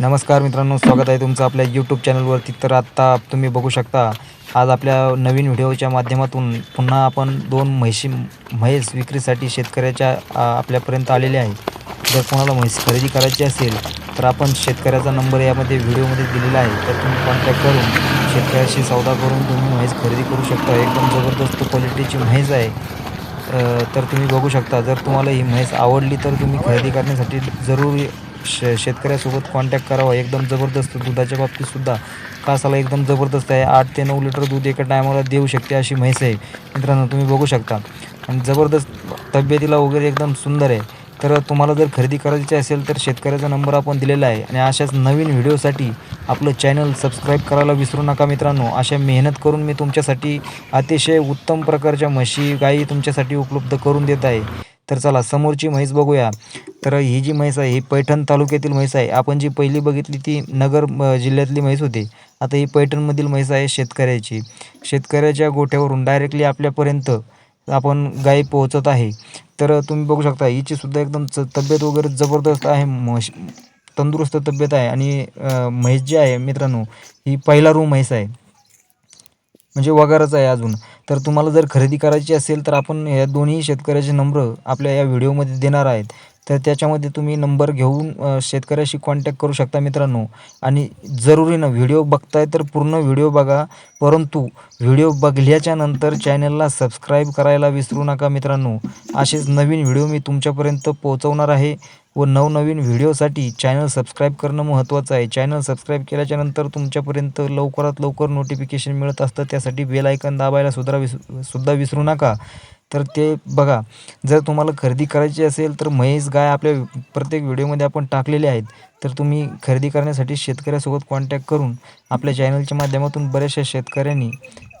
नमस्कार मित्रांनो स्वागत आहे तुमचं आपल्या यूट्यूब चॅनलवरती तर आत्ता तुम्ही बघू शकता आज आपल्या नवीन व्हिडिओच्या माध्यमातून पुन्हा आपण दोन म्हैशी म्हैस विक्रीसाठी शेतकऱ्याच्या आपल्यापर्यंत आलेले आहे. जर कोणाला म्हैस खरेदी करायची असेल तर आपण शेतकऱ्याचा नंबर यामध्ये व्हिडिओमध्ये दिलेला आहे. तर तुम्ही कॉन्टॅक्ट करून शेतकऱ्याशी सौदा करून तुम्ही म्हैस खरेदी करू शकता. एकदम जबरदस्त क्वालिटीची म्हैस आहे. तर तुम्ही बघू शकता जर तुम्हाला ही म्हैस आवडली तर तुम्ही खरेदी करण्यासाठी जरूर शे शेतकऱ्यासोबत कॉन्टॅक्ट करावा. एकदम जबरदस्त दुधाच्या बाबतीतसुद्धा कासाला एकदम जबरदस्त आहे. आठ ते नऊ लिटर दूध एका टायमाला देऊ शकते अशी म्हैस आहे. मित्रांनो तुम्ही बघू शकता. आणि जबरदस्त तब्येतीला वगैरे एकदम सुंदर आहे. तर तुम्हाला जर खरेदी करायची असेल तर शेतकऱ्याचा नंबर आपण दिलेला आहे. आणि अशाच नवीन व्हिडिओसाठी आपलं चॅनल सबस्क्राईब करायला विसरू नका मित्रांनो. अशा मेहनत करून मी तुमच्यासाठी अतिशय उत्तम प्रकारच्या म्हशी गायी तुमच्यासाठी उपलब्ध करून देत आहे. तर चला समोरची म्हैस बघूया. तर ही जी म्हैस आहे ही पैठण तालुक्यातील म्हैस आहे. आपण जी पहिली बघितली ती नगर जिल्ह्यातली म्हैस होती. आता ही पैठणमधील म्हैस आहे शेतकऱ्याची. शेतकऱ्याच्या गोठ्यावरून डायरेक्टली आपल्यापर्यंत आपण गाई पोहोचत आहे. तर तुम्ही बघू शकता हिची सुद्धा एकदम च तब्येत वगैरे जबरदस्त आहे म्हश तंदुरुस्त तब्येत आहे. आणि म्हैस जी आहे मित्रांनो ही पहिला रूम म्हैस आहे. म्हणजे वगारच आहे अजून. तर तुम्हाला जर खरेदी करायची असेल तर आपण या दोन्ही शेतकऱ्याचे नंबर आपल्या या व्हिडिओमध्ये देणार आहेत. तर त्याच्यामध्ये तुम्ही नंबर घेऊन शेतकऱ्याशी कॉन्टॅक्ट करू शकता मित्रांनो. आणि जरुरीनं व्हिडिओ बघताय तर पूर्ण व्हिडिओ बघा. परंतु व्हिडिओ बघल्याच्या नंतर चॅनलला सबस्क्राईब करायला विसरू नका मित्रांनो. असेच नवीन व्हिडिओ मी तुमच्यापर्यंत पोहोचवणार आहे व नवनवीन व्हिडिओसाठी चॅनल सबस्क्राईब करणं महत्त्वाचं आहे. चॅनल सबस्क्राईब केल्याच्यानंतर तुमच्यापर्यंत लवकरात लवकर नोटिफिकेशन मिळत असतं. त्यासाठी बेल आयकन दाबायला सुद्धा विस सुद्धा विसरू नका. तर ते बघा जर तुम्हाला खरेदी करायची असेल तर म्हैस गाय आपल्या प्रत्येक व्हिडिओमध्ये आपण टाकलेले आहेत. तर तुम्ही खरेदी करण्यासाठी शेतकऱ्यासोबत कॉन्टॅक्ट करून आपल्या चॅनलच्या माध्यमातून बऱ्याचशा शेतकऱ्यांनी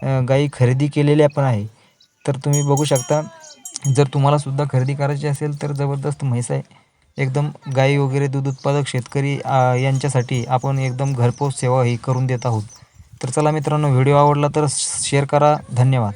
गाई गायी खरेदी केलेल्या पण आहे. तर तुम्ही बघू शकता जर तुम्हालासुद्धा खरेदी करायची असेल तर जबरदस्त म्हैस आहे. एकदम गाई वगैरे दूध उत्पादक शेतकरी यांच्यासाठी आपण एकदम घरपोच सेवा ही करून देत आहोत. तर चला मित्रांनो व्हिडिओ आवडला तर शेअर करा. धन्यवाद.